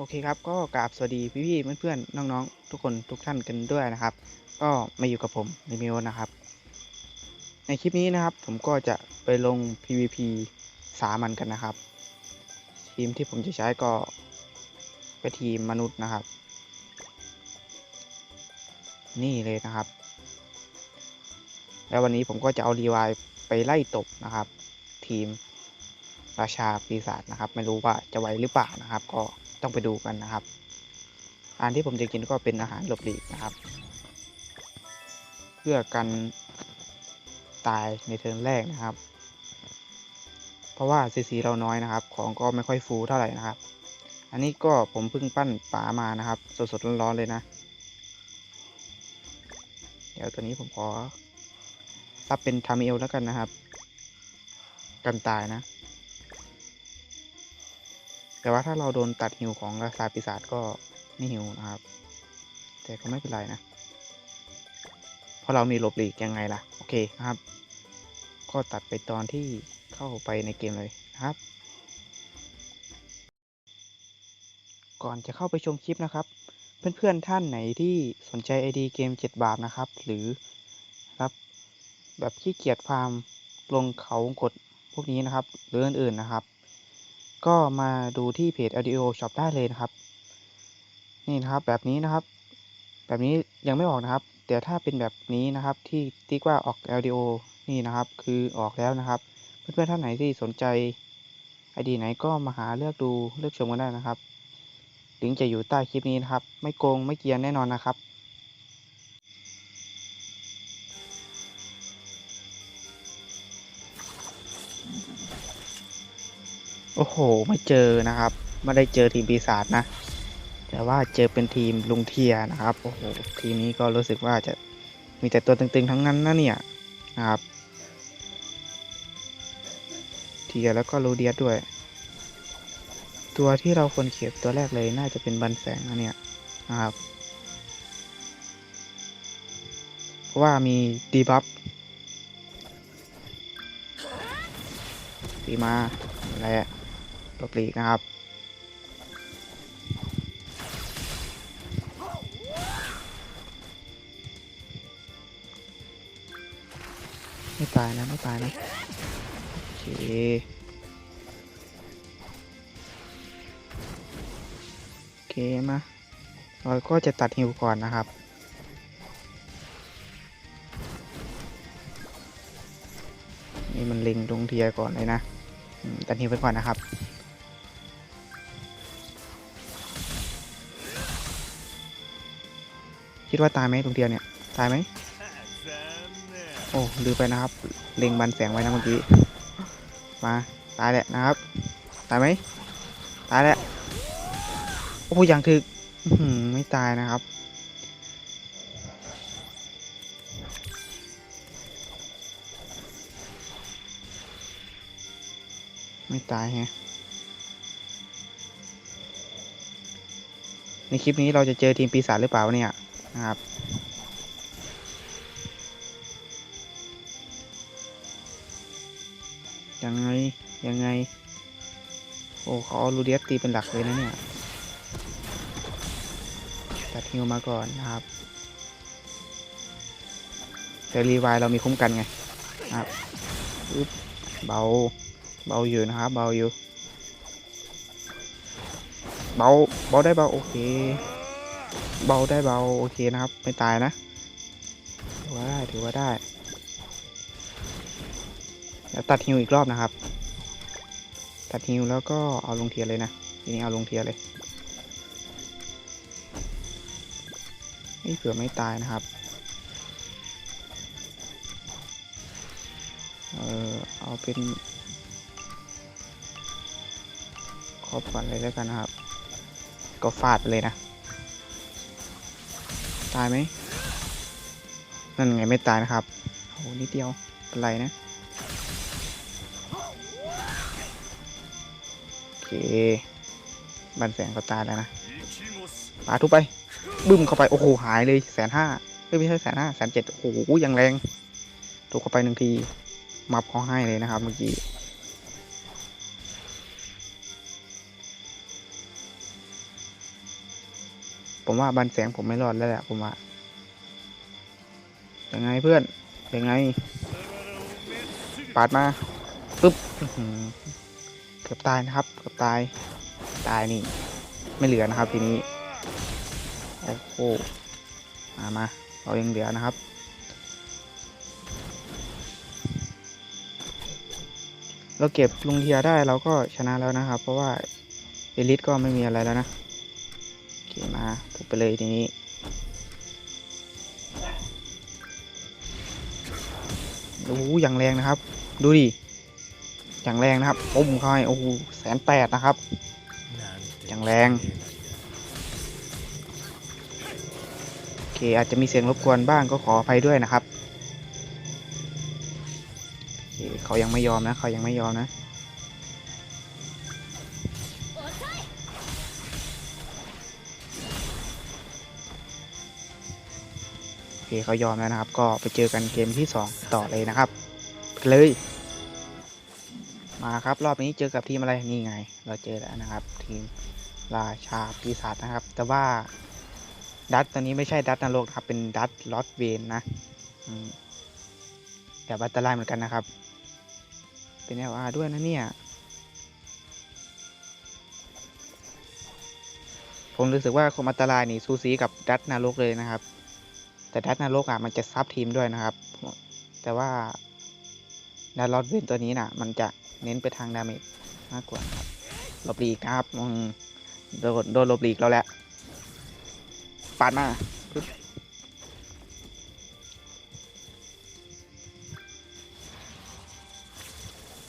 โอเคครับก็กราบสวัสดีพี่ๆเพื่อนๆน้องๆ ทุกคนทุกท่านกันด้วยนะครับ ก็มาอยู่กับผมมิมิโอนะครับ ในคลิปนี้นะครับผมก็จะไปลง PVP สามันกันนะครับ ทีมที่ผมจะใช้ก็เป็นทีมมนุษย์นะครับ นี่เลยนะครับ แล้ววันนี้ผมก็จะเอารีวายไปไล่ตบนะครับ ทีมราชาปีศาจนะครับ ไม่รู้ว่าจะไหวหรือเปล่านะครับ ก็ ต้องไปดูกันนะครับ อาหารที่ผมจะกินก็เป็นอาหารหลบหลีกนะครับ เพื่อกันตายในเทิร์นแรกนะครับ เพราะว่าซีซีเราน้อยนะครับ ของก็ไม่ค่อยฟูเท่าไหร่นะครับ อันนี้ก็ผมเพิ่งปั้นป๋ามานะครับ สดๆร้อนๆเลยนะ เดี๋ยวตัวนี้ผมขอซับเป็นทามิเอลแล้วกันนะครับ กันตายนะ แต่ว่าถ้าเราโดนตัดหิวของราชาปีศาจก็ไม่หิวนะครับ แต่ก็ไม่เป็นไรนะเพราะเรามีหลบหลีกยังไงล่ะ โอเคนะครับ ก็ตัดไปตอนที่เข้าไปในเกมเลยนะครับ ก่อนจะเข้าไปชมคลิปนะครับ เพื่อนๆท่านไหนที่สนใจ ID เกม 7 บาทนะครับ หรือรับแบบขี้เกียจฟาร์มลงเขากดพวกนี้นะครับหรืออื่นๆนะครับ ก็มาดูที่เพจ LDO Shop ได้เลยนะครับ นี่นะครับแบบนี้นะครับ แบบนี้ยังไม่ออกนะครับ แต่ถ้าเป็นแบบนี้นะครับที่ติ๊กว่าออก LDO นี่นะครับ คือออกแล้วนะครับ เพื่อนๆท่านไหนที่สนใจ ID ไหนก็มาหาเลือกดูเลือกชมกันได้นะครับลิงก์จะอยู่ใต้คลิปนี้นะครับ ไม่โกงไม่เกียนแน่นอนนะครับ โอ้โห ไม่เจอนะครับ ไม่ได้เจอทีมปีศาจนะ แต่ว่าเจอเป็นทีมลุงเทียนะครับ โอ้โห ทีมนี้ก็รู้สึกว่าจะมีแต่ตัวตึงๆทั้งนั้นนะเนี่ยนะครับ เทียแล้วก็ลูเดียด้วย ตัวที่เราควรเขียบตัวแรกเลยน่าจะเป็นบันแสงนะเนี่ยนะครับ เพราะว่ามีดีบัฟตีมาและ หลบหลีกนะครับไม่ตายนะไม่ตายนะโอเคโอเคมาเราก็จะตัดฮิวก่อนนะครับนี่มันลิงดงเทียก่อนเลยนะตัดฮิวไปก่อนนะครับ คิดว่าตายไหมดวงเทียเนี่ย ตายไหม โอ้ลืมไปนะครับ เล็งบันแสงไว้นะเมื่อกี้ มา ตายแหละนะครับ ตายไหม ตายแหละ โอ้ยังถึกอื้อไม่ตายนะครับ ไม่ตายฮะในคลิปนี้เราจะเจอทีมปีศาจหรือเปล่าเนี่ย นะครับยังไง ยังไง โอ้เขาเอาลูเดียสตีเป็นหลักเลยนะเนี่ยตัดฮิวมาก่อนนะครับ แต่รีวล์เรามีคุ้มกันไงนะครับอึ๊บเบา เบาอยู่นะครับ เบาอยู่ เบา เบาได้เบา โอเค เบาได้เบาโอเคนะครับ ไม่ตายนะถือว่าได้ถือว่าได้เดี๋ยวตัดฮิวอีกรอบนะครับ ตัดฮิวแล้วก็เอาลงเทียเลยนะทีนี้เอาลงเทียเลยไม่เผื่อไม่ตายนะครับ เออเอาเป็นครอบก่อนเลยแล้วกันนะครับ ก็ฟาดไปเลยนะายไหมนั่นไงไม่ตายนะครับโอ้โหนิดเดียวเป็นไรนะโอเคบันแสงก็ตายแล้วนะปาทุบไปบึ้มเข้าไปโอ้โหหายเลยแสนห้าไม่ใช่แสนห้าแสนเจ็ดโอ้โหยังแรงถูกเข้าไปหนึ่งทีมับเขาให้เลยนะครับเมื่อกี้ ผมว่าบันแสงผมไม่รอดแล้วแหละผมว่ายังไงเพื่อนยังไง ปาดมาปึ๊บเกือบตายนะครับเกือบตายตายนี่ ไม่เหลือนะครับ ทีนี้โอ้โหมามาเรายังเหลือนะครับเราเก็บลุงเทียได้เราก็ชนะแล้วนะครับ เพราะว่าเอลิสก็ไม่มีอะไรแล้วนะ มาถูกไปเลยทีนี้โอ้โหอย่างแรงนะครับ ดูดิอย่างแรงนะครับปุ้มเข้าให้โอ้โหแสนแปดนะครับ อย่างแรงโอเคอาจจะมีเสียงรบกวนบ้างก็ขออภัยด้วยนะครับโอเคเขายังไม่ยอมนะเขายังไม่ยอมนะ เคเขายอมแล้วนะครับ ก็ไปเจอกันเกมที่ 2 ต่อเลยนะครับ เลย มาครับรอบนี้เจอกับทีมอะไรนี่ไง เราเจอแล้วนะครับ ทีมราชาปีศาจนะครับ แต่ว่าดัตตัวนี้ไม่ใช่ดัตนรกนะครับ เป็นดัตลอตเวนนะแต่บัตเตอร์ไลน์เหมือนกันนะครับ เป็น LR ด้วยนะเนี่ยผมรู้สึกว่าคมอันตรายนี่ซูซีกับดัตนรกเลยนะครับ แต่ดัตนรกอะมันจะซับทีมด้วยนะครับ แต่ว่าดัตลอตเวนตัวนี้น่ะ มันจะเน้นไปทางดาเมจมากกว่าครับหลบหลีกครับโดนโดนหลบหลีกแล้วแหละปาดมา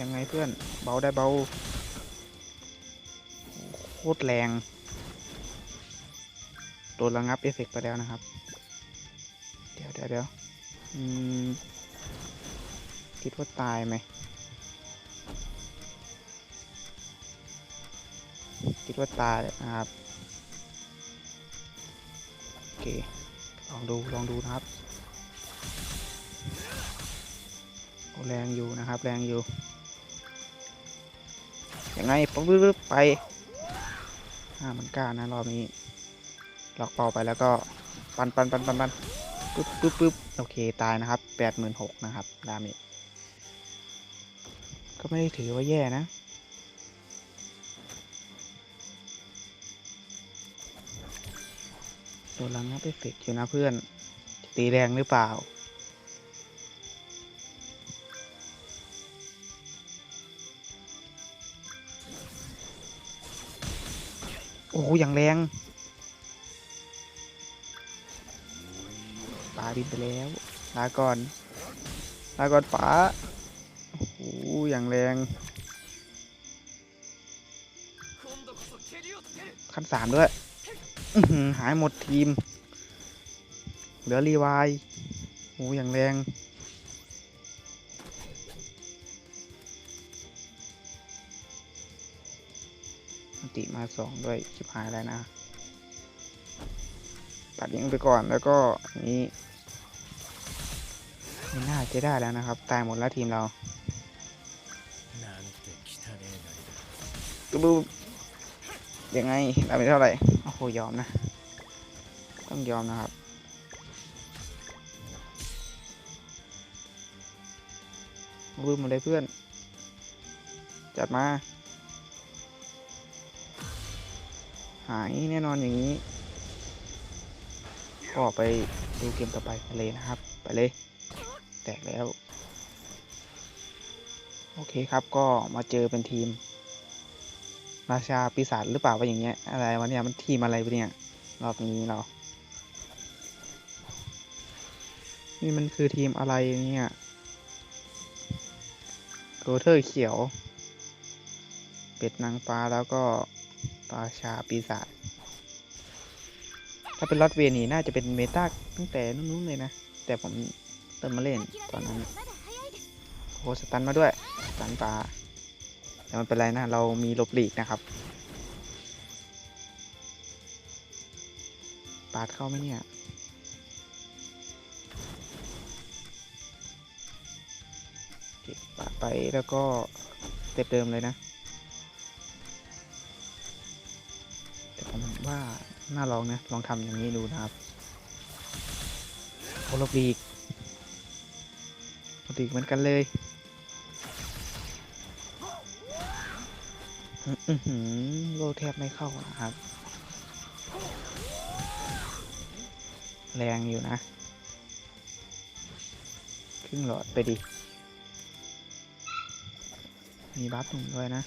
ยังไงเพื่อน เบาได้เบา โคตรแรง โดนระงับเอฟเฟกต์ไปแล้วนะครับ เดี๋ยวเดี๋ยวเดี๋ยวคิดว่าตายไหมคิดว่าตายนะครับ โอเค ลองดู ลองดูนะครับแรงอยู่นะครับ แรงอยู่ยังไงปุ๊บปึ๊บไปห้ามันกล้านะรอบนี้ล็อกเป่าไปแล้วก็ปันปันปันปันปัน ปึ๊บปึ๊บปึ๊บโอเคตายนะครับแปดหมื่นหกนะครับดาเมจก็ไม่ได้ถือว่าแย่นะ โดนลังงับเอฟเฟกอยู่นะเพื่อน ตีแรงหรือเปล่าโอ้โหอย่างแรง บินไปแล้ว ลาก่อน ลาก่อนป๋าโอ้โหอย่างแรง ขั้นสามด้วยหายหมดทีม เหลือรีวายโอ้ยอย่างแรงติมาสองด้วยชิบหายแล้วนะ ตัดยิงไปก่อนแล้วก็นี้ ไม่น่าจะได้แล้วนะครับ ตายหมดแล้วทีมเราดูยังไงเราไม่เท่าไหร่ โอ้โห ยอมนะ ต้องยอมนะครับ ลืมมาเลยเพื่อน จัดมา หายแน่นอนอย่างนี้ ก็ไปดูเกมต่อไปเลยนะครับ ไปเลย แตกแล้ว โอเคครับก็มาเจอเป็นทีม ราชาปีศาจหรือเปล่าว่าอย่างเงี้ยอะไรวะเนี่ยมันทีมอะไรวะเนี่ยรอบนี้เรา นี่มันคือทีมอะไรเนี่ยโรเทอร์เขียว เป็ดนางฟ้าแล้วก็ราชาปีศาจถ้าเป็นลอตเวนี่น่าจะเป็นเมตาตั้งแต่นู้นๆเลยนะ แต่ผม เติมมาเล่นตอนนั้นโอ้โหสตันมาด้วยสตันปลาแต่มันเป็นไรนะ เรามีหลบหลีกนะครับปาดเข้าไหมเนี่ยโอเคปาดไปแล้วก็สเต็ปเดิมเลยนะ แต่ผมว่าน่าลองนะ ลองทำอย่างนี้ดูนะครับโอลบลีก โอลบลีกเหมือนกันเลยอือหือโลแทบไม่เข้านะครับ แรงอยู่นะ ครึ่งหลอดไปดิ มีบัฟหนึ่งด้วยนะ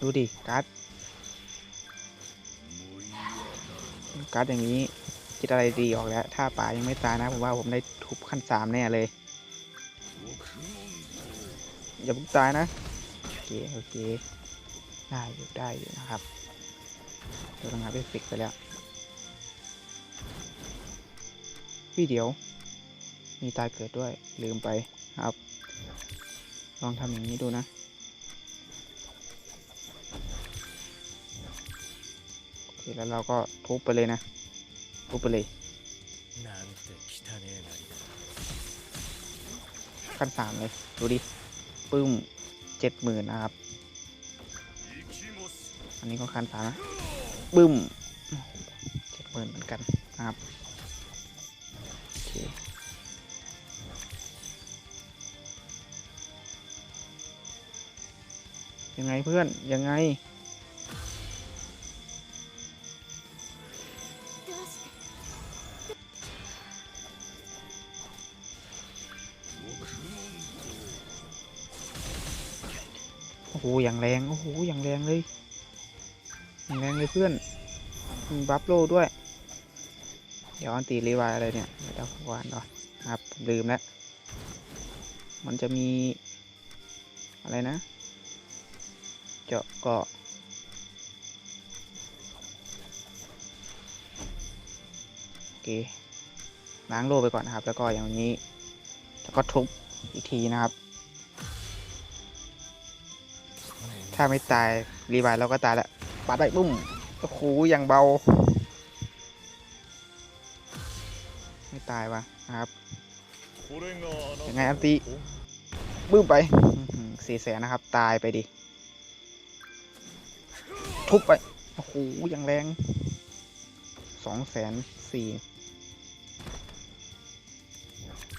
ดูดิการ์ด การ์ดอย่างนี้คิดอะไรดีออกแล้ว ถ้าป่ายังไม่ตายนะ ผมว่าผมได้ทุบขั้นสามแน่เลย อย่าเพิ่งตายนะ โอเค โอเค ได้อยู่ได้อยู่นะครับเดี๋ยวต้องหาเอฟเฟกไปแล้ววิเดียว มีตายเกิดด้วยลืมไปครับ ลองทำอย่างนี้ดูนะ แล้วเราก็ทุบไปเลยนะ ทุบไปเลยขั้นสามเลย ดูดิ ปึ้มเจ็ดหมื่นนะครับ อันนี้ก็ขั้นสามนะปึ้มเจ็ดหมื่นเหมือนกันนะครับยังไงเพื่อน ยังไง อย่างแรง โอ้โห อย่างแรงเลย อย่างแรงเลยเพื่อนบัฟโลด้วย เดี๋ยวอันตีรีวายอะไรเนี่ย เดี๋ยววานก่อนครับผมลืมแล้ว มันจะมี อะไรนะ เจาะเกาะโอเคล้างโลไปก่อนนะครับ แล้วก็อย่างนี้ แล้วก็ทุบอีกทีนะครับ ถ้าไม่ตายรีไวายเราก็ตายแล้วปาดได้ปุ้มโอ้โหอย่างเบา ไม่ตายวะครับยังไงอันตีบึ้มไปสี่แสนนะครับ ตายไปดิ ทุบไป โอ้โหอย่างแรงสองแสนสี่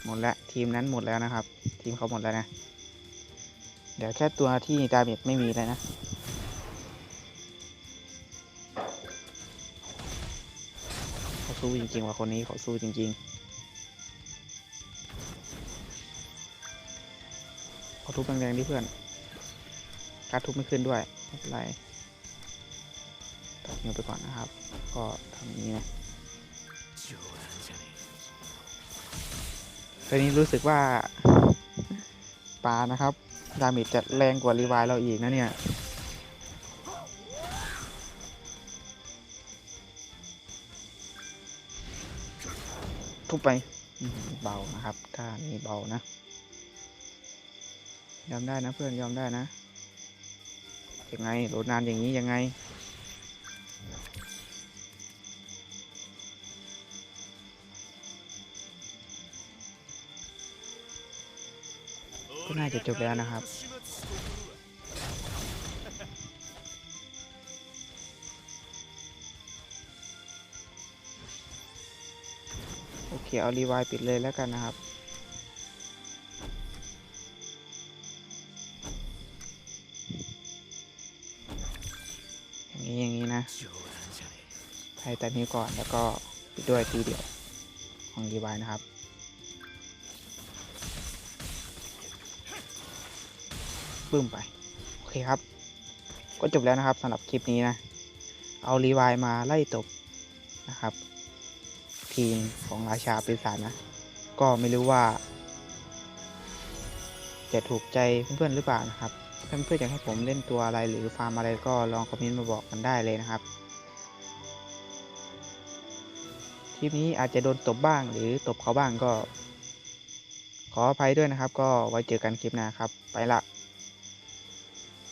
หมดแล้ว ทีมนั้นหมดแล้วนะครับ ทีมเขาหมดแล้วนะ เดี๋ยวแค่ตัวที่ดาเมจไม่มีเลยนะ เขาสู้จริงๆว่ะคนนี้เขาสู้จริงๆขอทุบแรงๆดิเพื่อน การทุบไม่ขึ้นด้วย ไม่เป็นไรตัดนิ้วไปก่อนนะครับ ก็ทำนี้นะตอนนี้รู้สึกว่าปลานะครับ ดาเมจจะแรงกว่ารีวายเราอีกนะเนี่ยทุบไปเบานะครับถ้ามีเบานะยอมได้นะเพื่อนยอมได้นะยังไงโหลดนานอย่างนี้ยังไง น่าจะจบแล้วนะครับ โอเค เอารีวายปิดเลยแล้วกันนะครับอย่างนี้อย่างนี้นะไทยแตันี้ก่อนแล้วก็ปิดด้วยทีเดียวของรีวายนะครับ ปึ้มไป โอเคครับ ก็จบแล้วนะครับสำหรับคลิปนี้นะ เอารีวล์มาไล่ตบนะครับ ทีมของราชาปีศาจนะ ก็ไม่รู้ว่า จะถูกใจเพื่อนๆหรือเปล่านะครับเพื่อนๆอยากให้ผมเล่นตัวอะไรหรือฟาร์มอะไรก็ลองคอมเมนต์มาบอกกันได้เลยนะครับคลิปนี้อาจจะโดนตบบ้างหรือตบเขาบ้างก็ ขออภัยด้วยนะครับ ก็ไว้เจอกันคลิปหน้าครับ ไปละ